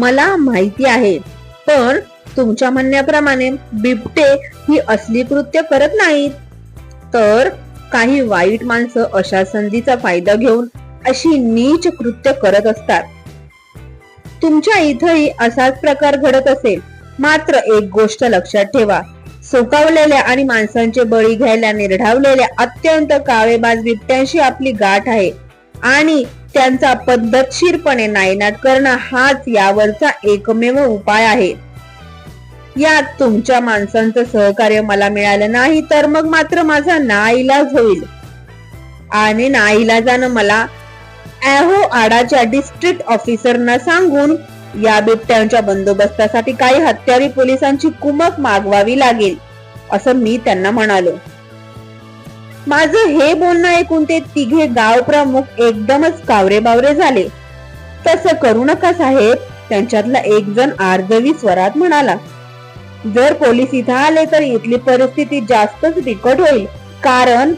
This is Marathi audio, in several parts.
मला माहिती आहे. पण तुमच्या म्हणण्याप्रमाणे बिबटे ही असली कृत्य करत नाहीत. तर काही वाईट माणसं अशा संधीचा फायदा घेऊन अशी नीच कृत्य करत असतात. तुमच्या इथंही असाच प्रकार घडत असेल. मात्र एक गोष्ट लक्षात ठेवा. सुकावलेल्या आणि माणसांचे बळी घ्यायला निर्ढावलेल्या अत्यंत काळेबाज बिबट्यांशी आपली गाठ आहे. आणि त्यांचा पद्धतशीरपणे नायनाट करणं हाच यावरचा एकमेव उपाय आहे. यात तुमच्या माणसांचं सहकार्य मला मिळालं नाही तर मग मात्र माझा नाईलाज होईल. आणि नाईलाजानं मला अहो आडाच्या डिस्ट्रिक्ट ऑफिसरना सांगून या बिबट्यांच्या बंदोबस्तासाठी काही हत्यारी पोलिसांची कुमक मागवावी लागेल असं मी त्यांना म्हणालो. माझं हे बोलणं ऐकून ते तिघे गाव प्रमुख एकदमच कावरे बावरे झाले. तसं करू नका साहेब त्यांच्यातला एक जण आर्दवी स्वरात म्हणाला. जर पोलीस इथं आले तर इथली परिस्थिती जास्तच बिकट होईल. कारण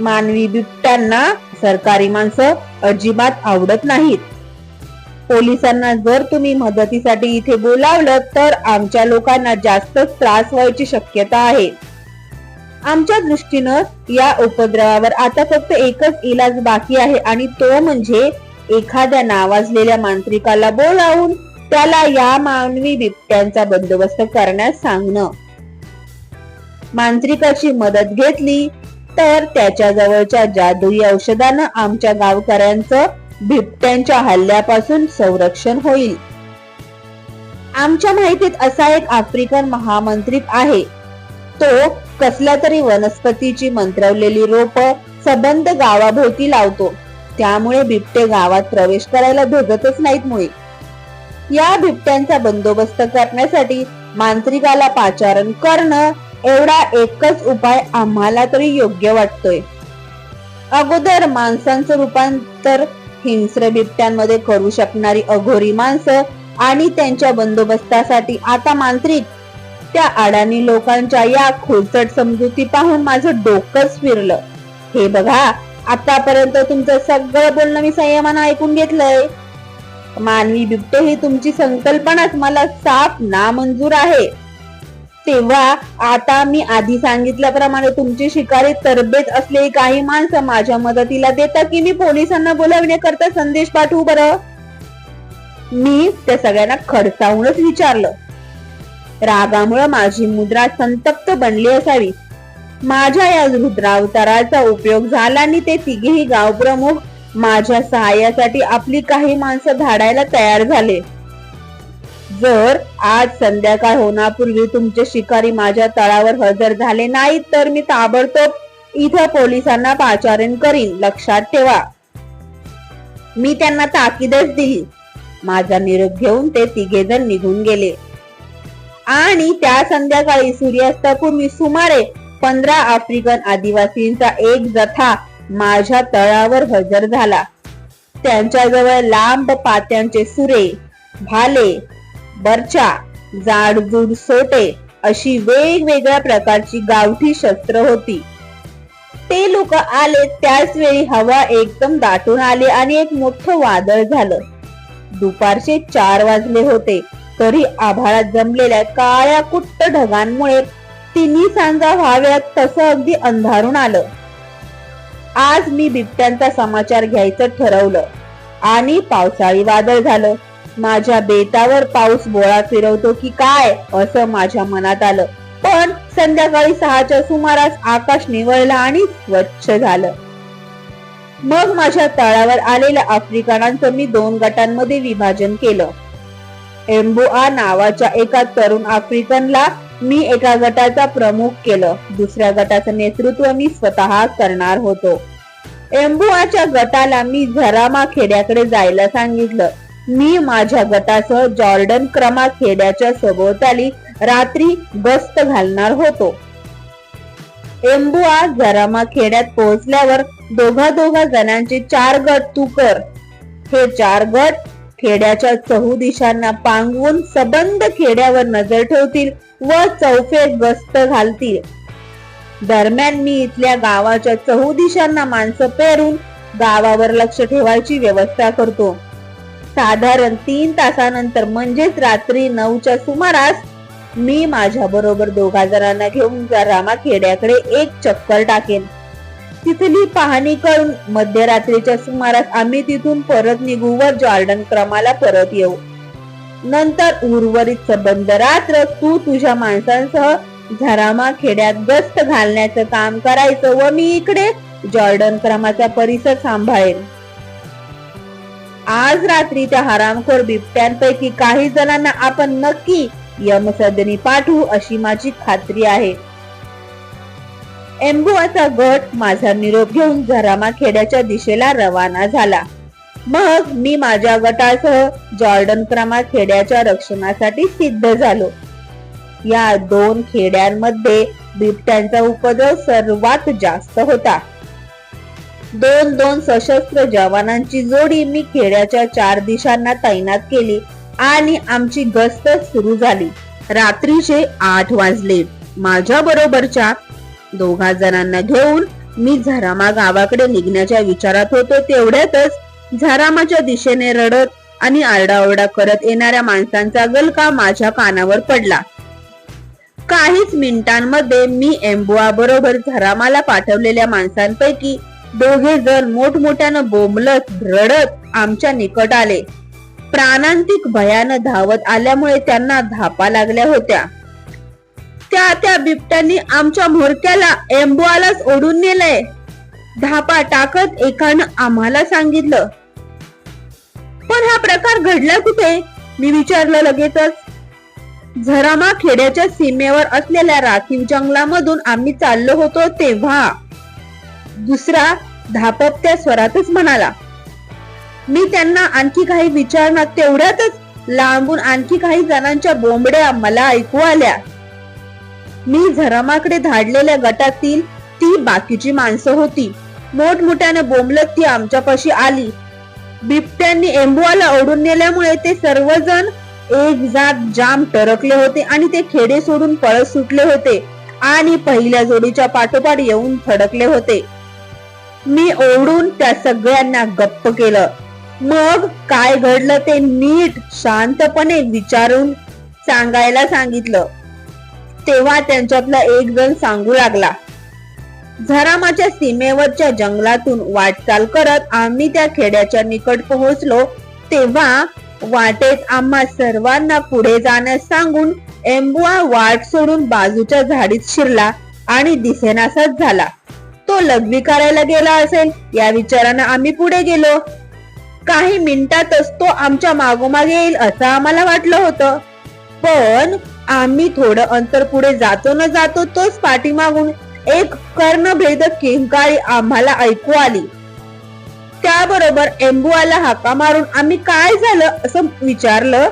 मानवी बिबट्यांना सरकारी माणसं अजिबात आवडत नाहीत. पोलिसांना जर तुम्ही मदतीसाठी इथे बोलावलं तर आमच्या लोकांना जास्तच त्रास व्हायची शक्यता आहे. आमच्या दृष्टीनं या उपद्रवावर आता फक्त एकच इलाज बाकी आहे आणि तो म्हणजे एखाद्या नावाजलेल्या मांत्रिकाला बोलावून त्याला या मानवी बिबट्यांचा बंदोबस्त करण्यास सांगणं. मांत्रिकाची मदत घेतली तर त्याच्या जवळच्या जादुई औषधानं आमच्या गावकऱ्यांचं बिबट्यांच्या हल्ल्यापासून संरक्षण होईल. आमच्या माहितीत असा एक आफ्रिकन महामंत्रिक आहे तो कसल्या तरी वनस्पतीची मंत्रवलेली रोप सबंध गावाभोवती लावतो. त्यामुळे बिबटे गावात प्रवेश करायला धोगतच नाहीत मुळे. या बिबट्यांचा बंदोबस्त करण्यासाठी मांत्रिकाला पाचारण करणं एवढा एकच उपाय आम्हाला तरी योग्य वाटतोय. अगोदर माणसांचं रूपांतर हिंस्र बिबट्यांमध्ये करू शकणारी अघोरी माणसं आणि त्यांच्या बंदोबस्तासाठी आता मांत्रिक त्या अडाणी लोकांच्या या खोचट समजुती पाहून माझं डोकंच फिरलं हे बघा आतापर्यंत तुमचं सगळं बोलणं मी संयमानं ऐकून घेतलंय. मानवी बिबटे ही तुमची संकल्पनाच मला साफ नामंजूर आहे. तेव्हा आता मी आधी सांगितल्याप्रमाणे तुमची शिकारी तरबेज असलेली काही माणसं माझ्या मदतीला देता की मी पोलिसांना बोलावण्याकरता संदेश पाठवू बरं? मी त्या सगळ्यांना खडसावूनच विचारलं. रागामुळे माझी मुद्रा संतप्त बनली असावी. माझ्या या रुद्रावताराचा उपयोग झाला आणि ते तिघेही गावप्रमुख माझ्या सहाय्यासाठी आपली काही माणसं धाडायला तयार झाले. जर आज संध्याकाळ होण्यापूर्वी तुमचे शिकारी माझ्या तळावर हजर झाले नाहीत तर मी ताबडतोब इथं पोलिसांना पाचारण करीन. लक्षात ठेवा. मी त्यांना ताकीदच दिली. माझा निरोप घेऊन ते तिघेजण निघून गेले. आणि त्या संध्याकाळी सूर्यास्तापूर्वी सुमारे पंधरा आफ्रिकन आदिवासींचा एक जथा माझ्या तळावर हजर झाला. त्यांच्याजवळ लांब पात्यांचे सुरे भाले बरचा जाडजूड सोटे अशी वेगवेगळ्या प्रकारची गावठी शस्त्र होती. ते लोक आले त्याच वेळी हवा एकदम दाटून आली आणि एक मोठं वादळ झालं. दुपारचे चार वाजले होते. तरी आभाळात जमलेल्या काळ्या कुट्ट ढगांमुळे तिन्ही सांजा व्हाव्यात तसं अगदी अंधारून आलं. आज मी बिबट्यांचा समाचार घ्यायचं ठरवलं आणि पावसाळी वादळ झालं. माझ्या बेतावर पाऊस बोळा फिरवतो की काय असं माझ्या मनात आलं. पण संध्याकाळी सहाच्या सुमारास आकाश निवळलं आणि स्वच्छ झालं. मग माझ्या तळावर आलेल्या आफ्रिकनांचं मी दोन गटांमध्ये विभाजन केलं. एम्बुआ नावाच्या एका तरुण आफ्रिकनला मी एका गटाचा प्रमुख केलं. दुसऱ्या गटाचं नेतृत्व मी स्वतः करणार होतो. एम्बुआच्या गटाला मी झरामा खेड्याकडे जायला सांगितलं. मी माझ्या गटासह जॉर्डन क्रमा खेड्याच्या सभोवताली रात्री गस्त घालणार होतो. एम्बुआ झरामा खेड्यात पोहोचल्यावर दोघा दोघा जणांचे चार गट तू कर. हे चार गट खेड्याच्या चहू दिशांना पांगवून सबंध खेड्यावर नजर ठेवतील व चौफेर गस्त घालतील. दरम्यान मी इथल्या गावाच्या चहू दिशांना माणसं पेरून गावावर लक्ष ठेवायची व्यवस्था करतो. साधारण तीन तासानंतर म्हणजेच रात्री नऊच्या सुमारास मी माझ्या बरोबर दोघा जणांना घेऊन रामा खेड्याकडे एक चक्कर टाकेन. तिथली पाहणी करून मध्यरात्रीच्या सुमारास आम्ही तिथून परत निघू व जॉर्डन क्रमाला परत येऊ. नंतर उर्वरित संबंध रात्र तू तुझ्या माणसांसह झरामा खेड्यात गस्त घालण्याचं काम करायचं व मी इकडे जॉर्डन क्रमाचा परिसर सांभाळेल आज रात्री त्या हरामखोर बिबट्यांपैकी काही जणांना आपण नक्की यमसदनी पाठवू अशी माझी खात्री आहे. एम्बुआचा गट माझा निरोप घेऊन झरामा खेड्याच्या दिशेला रवाना झाला. मग मी माझ्या गटासह जॉर्डन क्रमा खेड्याच्या रक्षणासाठी सिद्ध झालो. या दोन खेड्यांमध्ये बिबट्यांचा उपद्रव सर्वात जास्त होता. दोन दोन सशस्त्र जवानांची जोडी मी खेड्याच्या चार दिशांना तैनात केली आणि आमची गस्त सुरू झाली. रात्रीचे आठ वाजले. माझ्या बरोबरच्या दोघा जणांना घेऊन मी झरामा गावाकडे निघण्याच्या विचारात होतो तेवढ्यातच झरामाच्या दिशेने रडत आणि आरडाओरडा करत येणाऱ्या माणसांचा गलका माझ्या कानावर पडला. काहीच मिनिटांमध्ये मी एम्बुआ बरोबर झरामाला पाठवलेल्या माणसांपैकी दोघे जण मोठमोठ्यानं बोंबलत रडत आमच्या निकट आले. प्राणांतिक भयानं धावत आल्यामुळे त्यांना धापा लागल्या होत्या. त्या त्या बिबट्यांनी आमच्या म्होरक्याला एम्बुआलाच ओढून नेलंय. धापा टाकत एकानं आम्हाला सांगितलं. पण हा प्रकार घडला कुठे? मी विचारलं लगेचच. झरामा खेड्याच्या सीमेवर असलेल्या राखीव जंगलामधून आम्ही चाललो होतो तेव्हा. दुसरा धापत्या स्वरातच म्हणाला मी त्यांना आणखी काही विचारणार तेवढ्यातच लांबून आणखी काही जणांच्या बोंबड्या मला ऐकू आल्या. मी झरामाकडे धाडलेल्या गटातील ती बाकीची माणसं होती. मोठमोठ्याने बोंबलत ती आमच्यापाशी आली. बिबट्यांनी एम्बुआला ओढून नेल्यामुळे ते सर्वजण एक जात जाम टरकले होते आणि ते खेडे सोडून पळत सुटले होते आणि पहिल्या जोडीच्या पाठोपाठ येऊन थडकले होते. मी ओढून त्या सगळ्यांना गप्प केलं. मग काय घडलं ते नीट शांतपणे विचारून सांगायला सांगितलं. तेव्हा त्यांच्यातला एक जण सांगू लागला झरामाच्या सीमेवरच्या जंगलातून वाटचाल करत आम्ही त्या खेड्याच्या निकट पोहोचलो तेव्हा वाटेत आम्हा सर्वांना पुढे जाण्यास सांगून एम्बुआ वाट सोडून बाजूच्या झाडीत शिरला आणि दिसेनासाच झाला. तो लघवी करायला गेला असेल या विचारानं आम्ही पुढे गेलो. काही मिनिटातच तो आमच्या मागोमागे येईल असं आम्हाला वाटलं होतं. पण आम्ही थोडं अंतर पुढे जातो न जातो तोच पाठीमागून एक कर्णभेदक किंकाळी आम्हाला ऐकू आली. त्याबरोबर एम्बुआला हाका मारून आम्ही काय झालं असं विचारलं?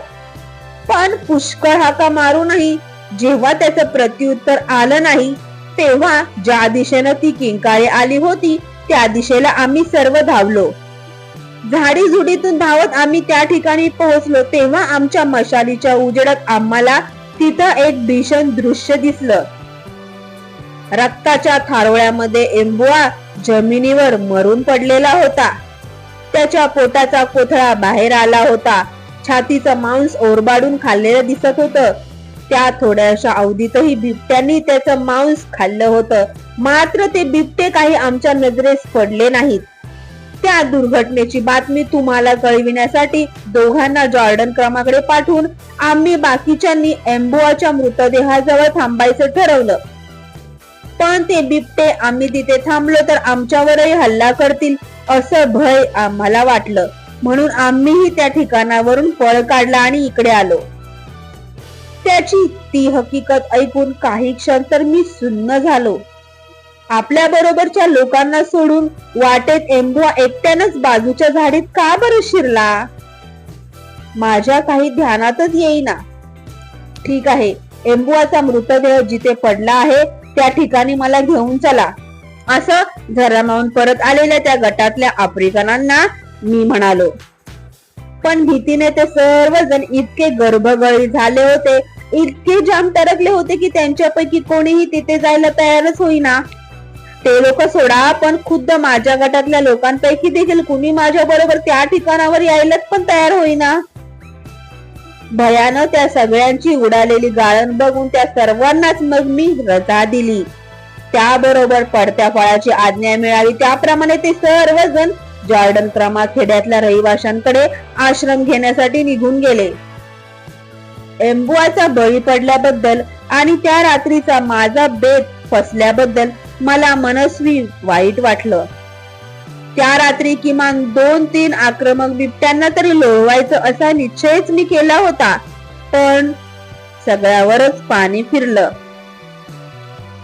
पण पुष्कळ हाका मारूनही जेव्हा त्याचं प्रत्युत्तर आलं नाही तेव्हा ज्या दिशेनं ती किंकाळी आली होती त्या दिशेला आम्ही सर्व धावलो. झाडी झुडीतून धावत आम्ही त्या ठिकाणी पोहोचलो तेव्हा आमच्या मशालीच्या उजेडात आम्हाला तिथं एक भीषण दृश्य दिसलं. रक्ताच्या थारोळ्यामध्ये एम्बुआ जमिनीवर मरून पडलेला होता. त्याच्या पोटाचा कोथळा बाहेर आला होता. छातीचं मांस ओरबाडून खाल्लेलं दिसत होतं. त्या थोड्याशा अवधीतही बिबट्यांनी त्याचं मांस खाल्लं होतं. मात्र ते बिबटे काही आमच्या नजरेस पडले नाहीत. त्या दुर्घटनेची बातमी तुम्हाला कळविण्यासाठी दोघांना जॉर्डन क्रमाकडे पाठवून आम्ही बाकीच्यांनी एम्बुआच्या मृतदेहाजवळ थांबायचं ठरवलं. पण ते बिबटे आम्ही तिथे थांबलो तर आमच्यावरही हल्ला करतील असं भय आम्हाला वाटलं. म्हणून आम्हीही त्या ठिकाणावरून पळ काढला आणि इकडे आलो. त्याची ती हकीकत ऐकून काही क्षण तर मी सुन्न झालो. आपल्या बरोबरच्या लोकांना सोडून वाटेत एम्बुआ एकट्यानच बाजूच्या झाडीत का बरं शिरला? माझ्या काही ध्यानातच येईना. ठीक आहे एम्बुआचा मृतदेह जिथे पडला आहे त्या ठिकाणी मला घेऊन चला. असं झरामावून परत आलेल्या त्या गटातल्या आफ्रिकनांना मी म्हणालो. पण भीतीने ते सर्वजण इतके गर्भगळी झाले होते इतके जाम तडकले होते की त्यांच्यापैकी कोणीही तिथे जायला तयारच होईना. ते लोक सोडा पण खुद्द माझ्या गटातल्या लोकांपैकी देखील कुणी माझ्या बरोबर त्या ठिकाणावर यायलाच पण तयार होईना. भयानं त्या सगळ्यांची उडालेली गाळण बघून त्या सर्वांनाच मग मी रजा दिली. त्याबरोबर पडत्या फळाची आज्ञा मिळाली त्याप्रमाणे ते सर्वजण जॉर्डन क्रमा खेड्यातल्या रहिवाशांकडे आश्रम घेण्यासाठी निघून गेले. एम्बुआचा बळी पडल्याबद्दल आणि त्या रात्रीचा माझा बेत फसल्याबद्दल मला मनस्वी वाईट वाटलं. त्या रात्री किमान दोन तीन आक्रमक बिबट्यांना तरी लोळवायचं असा निश्चयच मी केला होता पण सगळ्यावरच पाणी फिरलं.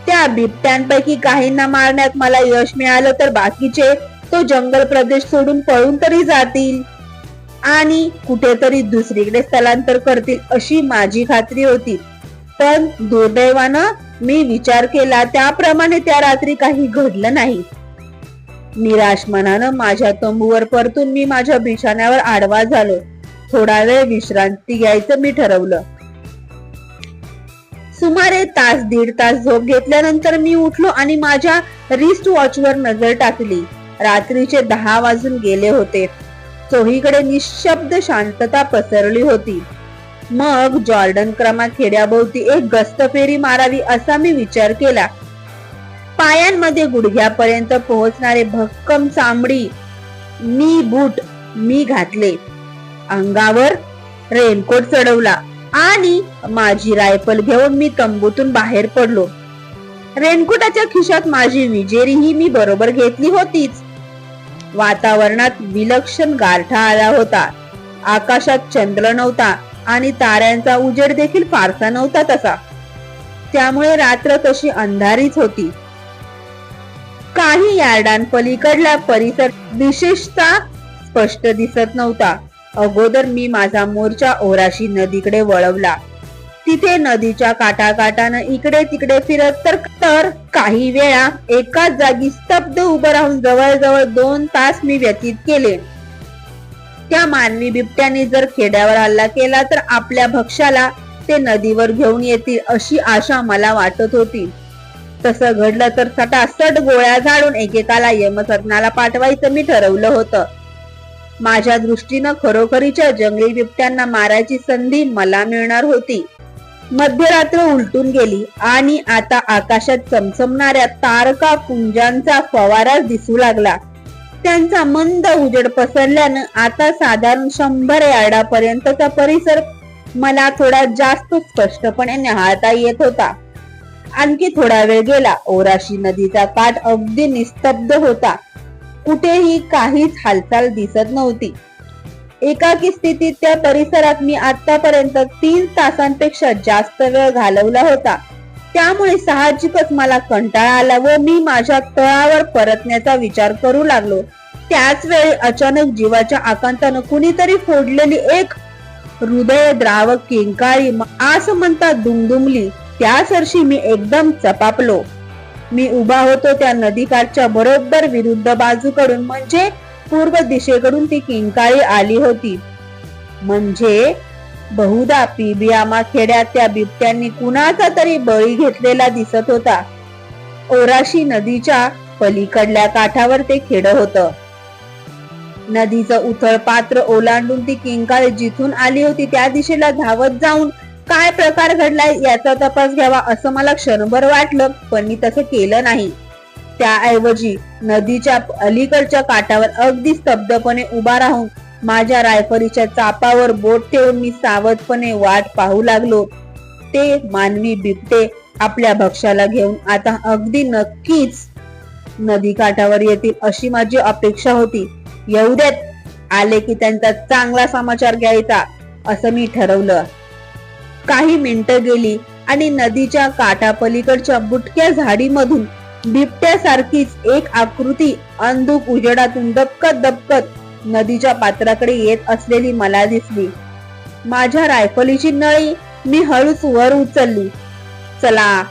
त्या बिबट्यांपैकी काहींना मारण्यात मला यश मिळालं तर बाकीचे तो जंगल प्रदेश सोडून पळून तरी जातील आणि कुठेतरी दुसरीकडे स्थलांतर करतील अशी माझी खात्री होती. पण दुर्दैवानं मी विचार केला त्याप्रमाणे त्या रात्री काही घडलं नाही. निराश मनानं माझ्या तंबूवर परतून मी माझ्या बिछाण्यावर आडवा झालो. थोडा वेळ विश्रांती घ्यायचं मी ठरवलं. सुमारे तास दीड तास झोप घेतल्यानंतर मी उठलो आणि माझ्या रिस्ट वॉचवर नजर टाकली. रात्रीचे दहा वाजून गेले होते. चोहीकडे निशब्द शांतता पसरली होती. मग जॉर्डन क्रमा खेड्याभोवती एक गस्त फेरी मारावी असा मी विचार केला. पायांमध्ये गुडघ्यापर्यंत पोहोचणारे भक्कम चामडी मी बूट मी घातले. अंगावर रेनकोट चढवला आणि माझी रायफल घेऊन मी तंबूतून बाहेर पडलो. रेनकोटाच्या खिशात माझी विजेरीही मी बरोबर घेतली होतीच. वातावरणात विलक्षण गारठा आला होता. आकाशात चंद्र नव्हता. आणि ताऱ्यांचा उजेड देखील फारसा नव्हता तसा. त्यामुळे रात्र तशी अंधारीच होती. काही यार्डांपलीकडला परिसर विशेषतः स्पष्ट दिसत नव्हता. अगोदर मी माझा मोर्चा ओराशी नदीकडे वळवला. तिथे नदीच्या काठाकाठानं इकडे तिकडे फिरत तर तर काही वेळा एकाच जागी स्तब्ध उभं राहून जवळजवळ दोन तास मी व्यतीत केले. त्या मानवी बिबट्याने जर खेड्यावर हल्ला केला तर आपल्या भक्ष्याला ते नदीवर घेऊन येतील अशी आशा मला वाटत होती. तसं घडलं तर सटासट गोळ्या झाडून एकेकाला यमसदनाला पाठवायचं मी ठरवलं होतं. माझ्या दृष्टीनं खरोखरीच्या जंगली बिबट्यांना मारायची संधी मला मिळणार होती. मध्यरात्र उलटून गेली आणि आता आकाशात चमचमणाऱ्या तारका पुंजांचा फवारा दिसू लागला. त्यांचा मंद उजेड पसरल्यानं आता साधारण शंभर यार्डापर्यंतचा परिसर मला थोडा जास्त स्पष्टपणे निहाळता येत होता. आणखी थोडा वेळ गेला ओराशी नदीचा काठ अगदी निस्तब्ध होता. कुठेही काहीच हालचाल दिसत नव्हती. एकाकी स्थितीत त्या परिसरात मी आतापर्यंत तीन तासांपेक्षा जास्त वेळ घालवला होता. त्यामुळे साहजिकच मला कंटाळा आला व मी माझ्या तळावर परतण्याचा विचार करू लागलो. त्याच वेळी अचानक जीवाच्या आकांतानं कुणीतरी फोडलेली एक हृदय द्रावक किंकाळी आस म्हणता दुमदुमली त्यासरशी मी एकदम चपापलो. मी उभा होतो त्या नदीकाठच्या बरोबर विरुद्ध बाजूकडून म्हणजे पूर्व दिशेकडून ती किंकाळी आली होती. म्हणजे बहुधा पिबियामा खेड्यात त्या बिबट्यांनी कुणाचा तरी बळी घेतलेला दिसत होता. ओराशी नदीच्या पलीकडल्या काठावर ते खेड होत. नदीचं उथळ पात्र ओलांडून ती किंकाळ जिथून आली होती त्या दिशेला धावत जाऊन काय प्रकार घडलाय याचा तपास घ्यावा असं मला क्षणभर वाटलं पण मी तसं केलं नाही. त्याऐवजी नदीच्या अलीकडच्या काठावर अगदी स्तब्धपणे उभा राहून माझ्या रायफलीच्या चापावर बोट ठेवून मी सावधपणे वाट पाहू लागलो. ते मानवी बिबटे आपल्या भक्ष्याला घेऊन आता अगदी नक्कीच नदी काठावर येतील अशी माझी अपेक्षा होती. एवढ्यात आले की त्यांचा चांगला समाचार घ्यायचा असं मी ठरवलं. काही मिनिटं गेली आणि नदीच्या काठापलीकडच्या बुटक्या झाडीमधून बिबट्यासारखीच एक आकृती अंधुक उजेडातून दबकत दबकत नदीच्या पात्राकडे येत असलेली मला दिसली. माझ्या रायफलीची नळी मी हळूच वर उचलली. चला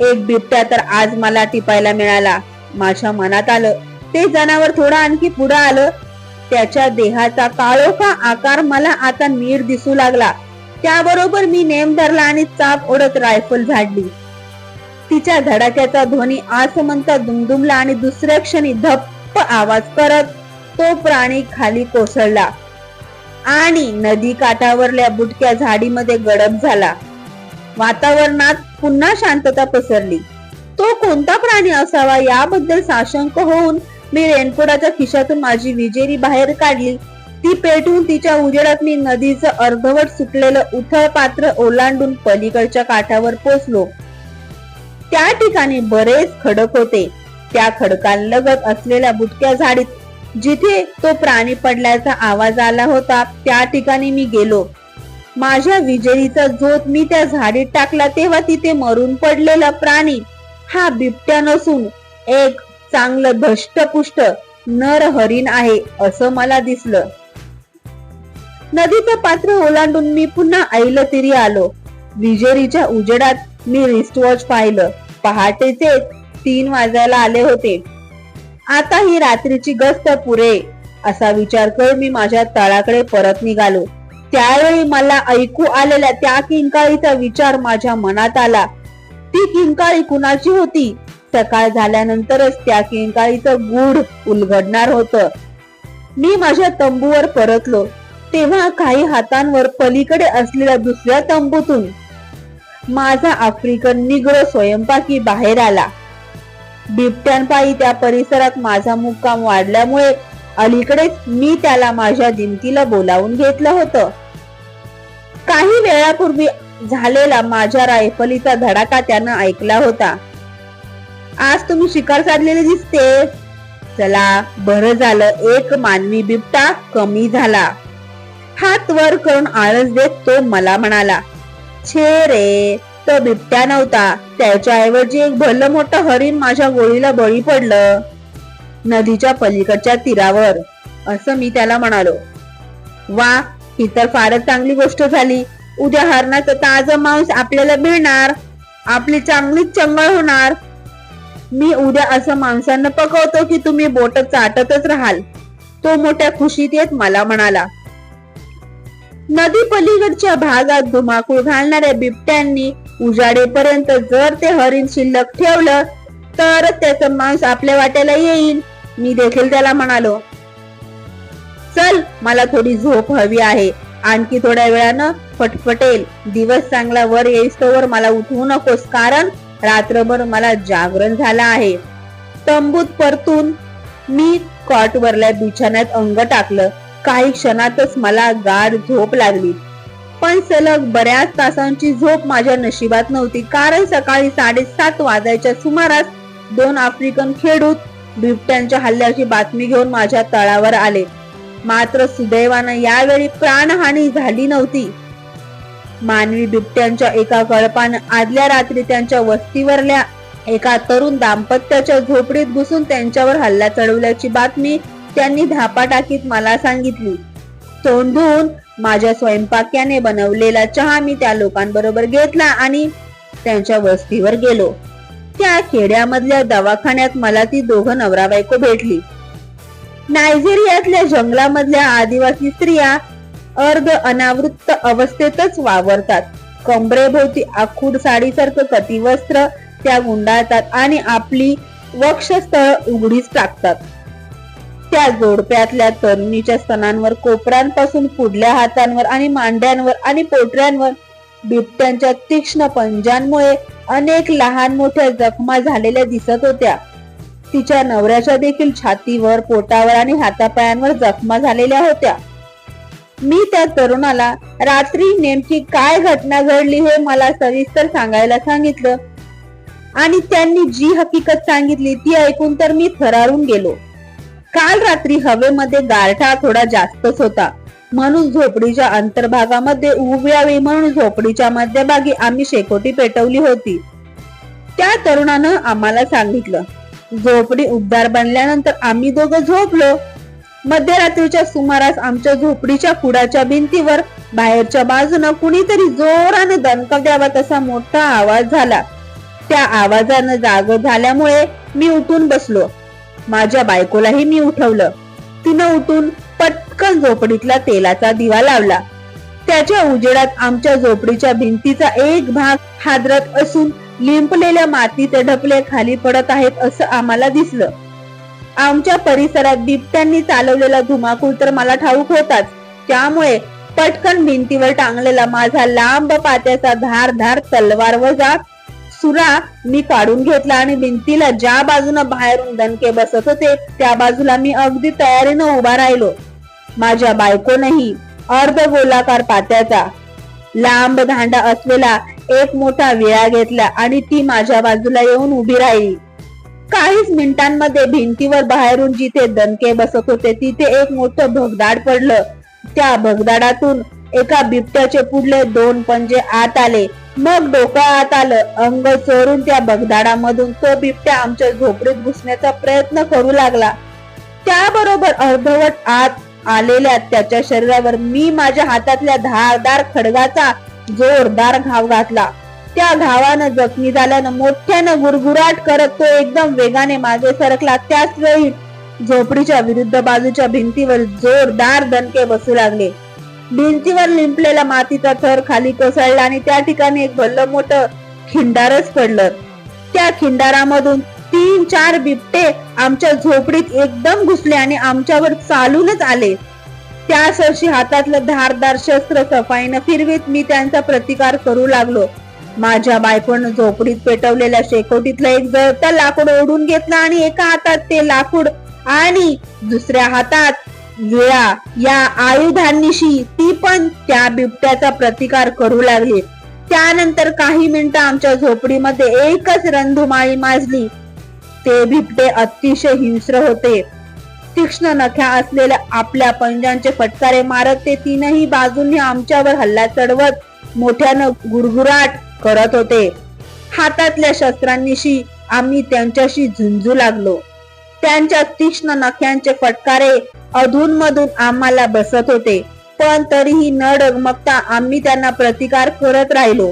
एक बिबट्या तर आज मला टिपायला मिळाला. माझ्या मनात आलं ते जनावर थोडं आणखी पुढं आलं. त्याच्या देहाचा काळोखा आकार मला आता नीर दिसू लागला. त्याबरोबर मी नेम धरला आणि चाप ओढत रायफल झाडली. तिच्या धडाक्याचा ध्वनी आसमंता दुमदुमला आणि दुसऱ्या क्षणी धप्प आवाज करत तो प्राणी खाली कोसळला. आणि नदी काठावरल्या बुटक्या झाडीमध्ये गडप झाला. वातावरणात पुन्हा शांतता पसरली. तो कोणता प्राणी असावा याबद्दल साशंक होऊन मी रेनकोटाच्या खिशातून माझी विजेरी बाहेर काढली. ती पेटून तिच्या उजेडात मी नदीचं अर्धवट सुटलेलं उथळ पात्र ओलांडून पलीकडच्या काठावर पोचलो. त्या ठिकाणी बरेच खडक होते. त्या खडकांलगत असलेल्या बुटक्या झाडीत जिथे तो प्राणी पडल्याचा आवाज आला होता त्या ठिकाणी मी गेलो. माझ्या विजेरीचा झोत मी त्या झाडीत टाकला तेव्हा तिथे मरून पडलेला प्राणी हा बिबट्या नसून एक चांगलं धष्टपुष्ट नर हरिण आहे असं मला दिसलं. नदीचं पात्र ओलांडून मी पुन्हा ऐलतिरी आलो. विजेरीच्या उजेडात मी रिस्टवॉच पाहिलं. पहाटेचे तीन वाजायला आले होते. आता ही रात्रीची गस्त पुरे असा विचार करून मी माझ्या तळाकडे परत निघालो. त्यावेळी मला ऐकू आलेल्या त्या किंकाळीचा विचार माझ्या मनात आला. ती किंकाळी कुणाची होती? सकाळ झाल्यानंतरच त्या किंकाळीचं गूढ उलगडणार होत. मी माझ्या तंबूवर परतलो. तेव्हा काही हातांवर पलीकडे असलेल्या दुसऱ्या तंबूतून माझा आफ्रिकन निग्रो स्वयंपाकी बाहेर आला. बिबट्यांपायी त्या परिसरात माझा मुक्काम वाढल्यामुळे अलीकडेच मी त्याला माझ्या दिमतीला बोलावून घेतलं होतं. काही वेळापूर्वी झालेला माझ्या रायफलीचा धडाका त्यानं ऐकला होता. आज तुम्ही शिकार साधलेले दिसते. चला बरं झालं. एक मानवी बिबटा कमी झाला. हात वर करून आळस देत तो मला म्हणाला छे रे तो बिबट्या नव्हता. त्याच्याऐवजी एक भलं मोठं हरिण माझ्या गोळीला बळी पडलं. नदीच्या पलीकडच्या तीरावर. असं मी त्याला म्हणालो. वा ही तर फारच चांगली गोष्ट झाली. उद्या हरणाचं ताजं मांस आपल्याला मिळणार. आपली चांगलीच चंगळ होणार. मी उद्या असं माणसांना पकवतो की तुम्ही बोट चाटतच राहाल. तो मोठ्या खुशीत येत मला म्हणाला. नदी पलीकडच्या भागात धुमाकूळ घालणाऱ्या बिबट्यांनी उजाडेपर्यंत जर ते हरिण शिल्लक ठेवलं तर त्याचं मांस आपल्या वाट्याला येईल. मी देखील त्याला म्हणालो. चल मला थोडी झोप हवी आहे. आणखी थोड्या वेळानं फटफटेल. दिवस चांगला वर येईस्तोवर मला उठवू नकोस कारण रात्रभर मला जागरण झाला आहे. तंबूत परतून मी कॉटवरल्या बिछाण्यात अंग टाकलं. काही क्षणातच मला गाढ झोप लागली. पण सलग बऱ्याच तासांची झोप माझ्या नशिबात नव्हती. कारण सकाळी साडेसात वाजायच्या सुमारास दोन आफ्रिकन खेडूत बिबट्यांच्या हल्ल्याची बातमी घेऊन माझ्या तळावर आले. मात्र सुदैवानं यावेळी प्राणहानी झाली नव्हती. मानवी बिबट्यांच्या एका कळपानं आदल्या रात्री त्यांच्या वस्तीवरल्या एका तरुण दाम्पत्याच्या झोपडीत घुसून त्यांच्यावर हल्ला चढवल्याची बातमी त्यांनी धापा टाकीत मला सांगितली. तोंड धुवून माझ्या स्वयंपाक्याने बनवलेला चहा मी त्या लोकांबरोबर घेतला आणि त्यांच्या वस्तीवर गेलो. त्या खेड्यामधल्या दवाखान्यात मला ती दोघं नवरा बायको भेटली. नायजेरियातल्या जंगलामधल्या आदिवासी स्त्रिया अर्ध अनावृत्त अवस्थेतच वावरतात. कमरेभोवती आखूड साडीसारखं कटिवस्त्र त्या गुंडाळतात आणि आपली वक्षस्थळ उघडीच टाकतात. त्या जोडप्यातल्या तरुणीच्या स्तनांवर कोपरांपासून पुढल्या हातांवर आणि मांड्यांवर आणि पोटऱ्यांवर बिबट्यांच्या तीक्ष्ण पंजांमुळे अनेक लहान मोठ्या जखमा झालेल्या दिसत होत्या. तिच्या नवऱ्याच्या देखील छातीवर पोटावर आणि हातापायांवर जखमा झालेल्या होत्या. मी त्या तरुणाला रात्री नेमकी काय घटना घडली हे मला सविस्तर सांगायला सांगितलं. आणि त्यांनी जी हकीकत सांगितली ती ऐकून तर मी थरारून गेलो. काल रात्री हवेमध्ये गारठा थोडा जास्तच होता. म्हणून झोपडीच्या अंतर्भागामध्ये उभ्यावी म्हणून झोपडीच्या मध्यभागी आम्ही शेकोटी पेटवली होती. त्या तरुणानं आम्हाला सांगितलं झोपडी उबदार बनल्यानंतर आम्ही दोघं झोपलो. मध्यरात्रीच्या सुमारास आमच्या झोपडीच्या कुडाच्या भिंतीवर बाहेरच्या बाजूनं कुणीतरी जोराने दणका द्यावा तसा मोठा आवाज झाला. त्या आवाजानं जाग झाल्यामुळे मी उठून बसलो. माझ्या बायकोलाही मी उठवलं. तिनं उठून पटकन झोपडीतला तेलाचा दिवा लावला. त्याच्या उजेडात आमच्या झोपडीच्या भिंतीचा एक भाग हादरत असून लिंपलेल्या मातीचे ढपले खाली पडत आहेत असं आम्हाला दिसलं. आमच्या परिसरात बिबट्यांनी चालवलेला धुमाकूळ तर मला ठाऊक होताच. त्यामुळे पटकन भिंतीवर टांगलेला माझा लांब पात्याचा धार धार तलवार व जात सुरा मी काढून घेतला आणि भिंतीला ज्या बाजूनं बाहेरून दणके बसत होते त्या बाजूला मी अगदी तयारीनं उभा राहिलो. माझ्या बायकोनही अर्ध गोलाकार पात्याचा लांब दांडा असलेला एक मोठा विळा घेतला आणि ती माझ्या बाजूला येऊन उभी राहिली. काहीच मिनिटांमध्ये भिंतीवर बाहेरून जिथे दणके बसत होते तिथे एक मोठं भगदाड पडलं. त्या भगदाडातून एका बिबट्याचे पुढले दोन पंजे आत आले. मग डोकं आत आलं. अंग चोरून त्या बगदाडामधून तो बिबट्या आमच्या झोपडीत घुसण्याचा प्रयत्न करू लागला. त्याबरोबर अर्धवट आत आलेल्या त्याच्या शरीरावर मी माझ्या हातातल्या धारदार खडगाचा जोरदार घाव घातला. त्या घावानं जखमी झाल्यानं मोठ्यानं गुरगुराट करत तो एकदम वेगाने मागे सरकला. त्याच वेळी झोपडीच्या विरुद्ध बाजूच्या भिंतीवर जोरदार दणके बसू लागले. भिंतीवर लिंपलेला मातीचा थर खाली कोसळला आणि त्या ठिकाणी एक भल्ल मोठं खिंडारच पडलं. त्या खिंडारामधून तीन चार बिबटे आमच्या झोपडीत एकदम घुसले आणि आमच्यावर चालूनच आले. त्या सरशी हातातलं धारदार शस्त्र सफाईनं फिरवीत मी त्यांचा प्रतिकार करू लागलो. माझ्या बायकोनं झोपडीत पेटवलेल्या शेकोटीतलं एक जळतं लाकूड ओढून घेतलं आणि एका हातात ते लाकूड आणि दुसऱ्या हातात वेळा या आयुधांनीशी ती पण त्या बिबट्याचा प्रतिकार करू लागली. त्यानंतर काही मिनिटं आमच्या झोपडीमध्ये एकच रणधुमाळी माजली. ते बिबटे अतिशय हिंस्र होते. तीक्ष्ण नख्या असलेल्या आपल्या पंजांचे फटकारे मारत ते तीनही बाजूंनी आमच्यावर हल्ला चढवत मोठ्यानं गुरगुराट करत होते. हातातल्या शस्त्रांनीशी आम्ही त्यांच्याशी झुंजू लागलो. त्यांच्या तीक्ष्ण नख्यांचे फटकारे अधूनमधून आम्हाला बसत होते. पण तरीही न डगमगता आम्ही त्यांना प्रतिकार करत राहिलो.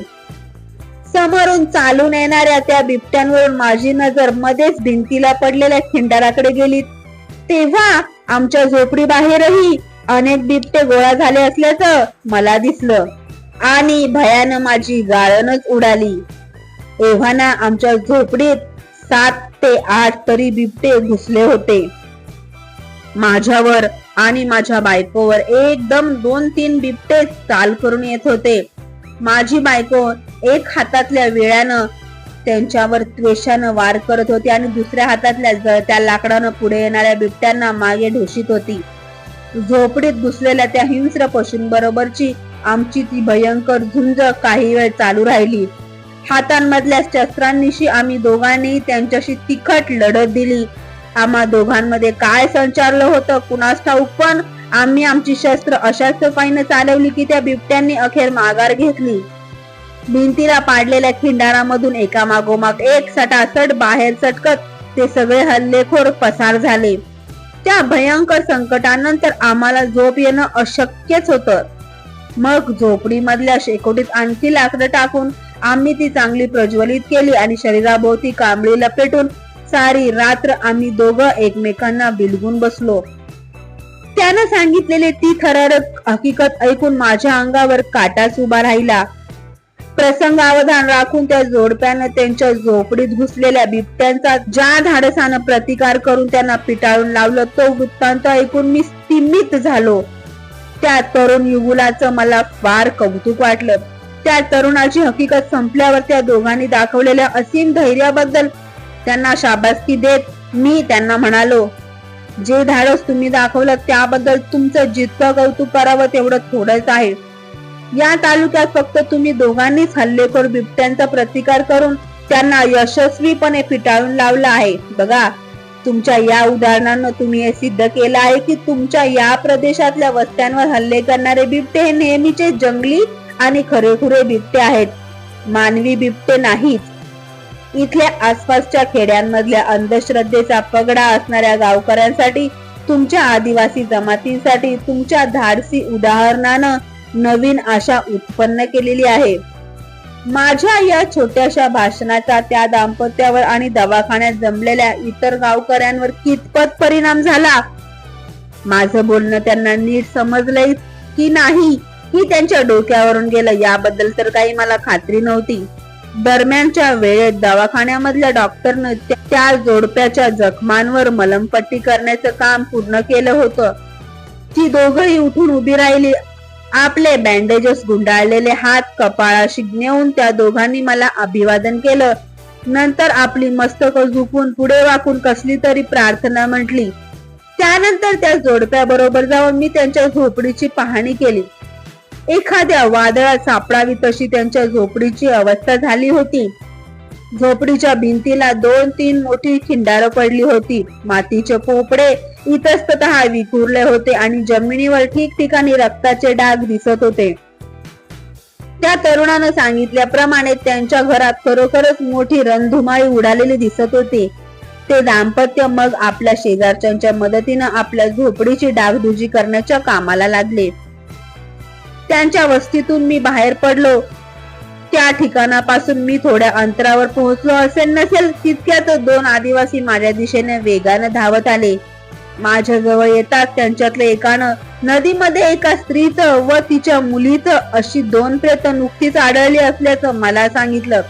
समोरून चालून येणाऱ्या त्या बिबट्यांवरून माझी नजर मध्येच भिंतीला पडलेल्या खिंडाराकडे गेली. तेव्हा आमच्या झोपडी बाहेरही अनेक बिबटे गोळा झाले असल्याचं मला दिसलं आणि भयानं माझी गाळणच उडाली. एव्हाना आमच्या झोपडीत सात ते आठ तरी बिबटे घुसले होते. माझ्यावर आणि माझ्या बायकोवर एकदम दोन तीन बिबटे चाल करून येत होते. माझी बायको एक हातातल्या वेळानं त्यांच्यावर त्वेषानं वार करत होती आणि दुसऱ्या हातातल्या जळत्या लाकडानं पुढे येणाऱ्या बिबट्यांना मागे ढोशीत होती. झोपडीत घुसलेल्या त्या हिंस्र पशूंबरोबरची आमची ती भयंकर झुंज काही वेळ चालू राहिली. हातांमधल्या शस्त्रांनीशी आम्ही दोघांनी त्यांच्याशी तिखट लढत दिली. आम्हा दोघांमध्ये काय संचारलं होतं कुणास ठाऊक पण आम्ही आमची शस्त्र अशाच सफाईनं चालवली की त्या बिबट्यांनी अखेर माघार घेतली. भिंतीला पाडलेल्या खिंडारामधून एका मागोमाग एक सटासट बाहेर सटकत ते सगळे हल्लेखोर पसार झाले. त्या भयंकर संकटानंतर आम्हाला झोप येणं अशक्यच होतं. मग झोपडीमधल्या शेकोटीत आणखी लाकडं टाकून आम्ही ती चांगली प्रज्वलित केली आणि शरीराभोवती कांबळी लपेटून सारी रात्र आम्ही दोघं एकमेकांना बिलगून बसलो. त्यानं सांगितलेले ती थरारक हकीकत ऐकून माझ्या अंगावर काटाच उभा राहिला. प्रसंगावधान राखून त्या जोडप्यानं त्यांच्या झोपडीत घुसलेल्या बिबट्यांचा ज्या धाडसानं प्रतिकार करून त्यांना पिटाळून लावलं तो वृत्तांत ऐकून मी स्तिमित झालो. त्या तरुण युगुलाचं मला फार कौतुक वाटलं. त्या तरुणाची हकीकत संपल्यावर त्या दोघांनी दाखवलेल्या असीम धैर्याबद्दल त्यांना शाबासकी देत मी त्यांना म्हणालो जे धाडस तुम्ही दाखवलं त्याबद्दल तुमचं जितकं कौतुक करावं तेवढं थोडंच आहे. या तालुक्यात फक्त तुम्ही दोघांनीच हल्लेखोर बिबट्यांचा प्रतिकार करून त्यांना यशस्वीपणे फिटाळून लावला आहे. बघा तुमच्या या उदाहरणानं तुम्ही हे सिद्ध केलं आहे की तुमच्या या प्रदेशातल्या वस्त्यांवर हल्ले करणारे बिबटे हे नेहमीचे जंगली आणि खरेखुरे बिबटे आहेत. मानवी बिबटे नाहीत. इथल्या आसपासच्या खेड्यांमधल्या अंधश्रद्धेचा पगडा असणाऱ्या गावकऱ्यांसाठी तुमच्या आदिवासी जमातींसाठी तुमच्या धाडसी उदाहरणानं नवीन आशा उत्पन्न केलेली आहे. माझ्या या छोट्याशा भाषणाचा त्या दाम्पत्यावर आणि दवाखान्यात जमलेल्या इतर गावकऱ्यांवर कितपत परिणाम झाला? माझं बोलणं त्यांना नीट समजलंय की नाही? ही त्यांच्या डोक्यावरून गेलं. याबद्दल तर काही मला खात्री नव्हती. दरम्यानच्या वेळेत दवाखान्यामधल्या डॉक्टरनं त्या- जोडप्याच्या जखमांवर मलमपट्टी करण्याचं काम पूर्ण केलं होतं. ती दोघही उठून उभी राहिली. आपले बँडेजेस गुंडाळलेले हात कपाळाशी नेऊन त्या दोघांनी मला अभिवादन केलं. नंतर आपली मस्तक झुकून पुढे वाकून कसली तरी प्रार्थना म्हटली. त्यानंतर त्या जोडप्याबरोबर जाऊन मी त्यांच्या झोपडीची पाहणी केली. एखाद्या वादळात सापडावी तशी त्यांच्या झोपडीची अवस्था झाली होती. झोपडीच्या भिंतीला दोन तीन मोठी खिंडारं पडली होती. मातीचे पोपडे इतस्तत विखुरले होते आणि जमिनीवर ठिकठिकाणी रक्ताचे डाग दिसत होते. त्या तरुणानं सांगितल्याप्रमाणे त्यांच्या घरात खरोखरच मोठी रणधुमाळी उडालेली दिसत होती. ते दाम्पत्य मग आपल्या शेजारच्यांच्या मदतीनं आपल्या झोपडीची डागदुजी करण्याच्या कामाला लागले. त्यांच्या वस्तीतून मी बाहेर पडलो. त्या ठिकाणापासून मी थोड्या अंतरावर पोहोचलो असेल नसेल तितक्यात दोन आदिवासी माझ्या दिशेने वेगानं धावत आले. माझ्या जवळ येतात त्यांच्यातल्या एकानं नदीमध्ये एका स्त्रीचं व तिच्या मुलीचं अशी दोन प्रेत नुकतीच आढळली असल्याचं मला सांगितलं.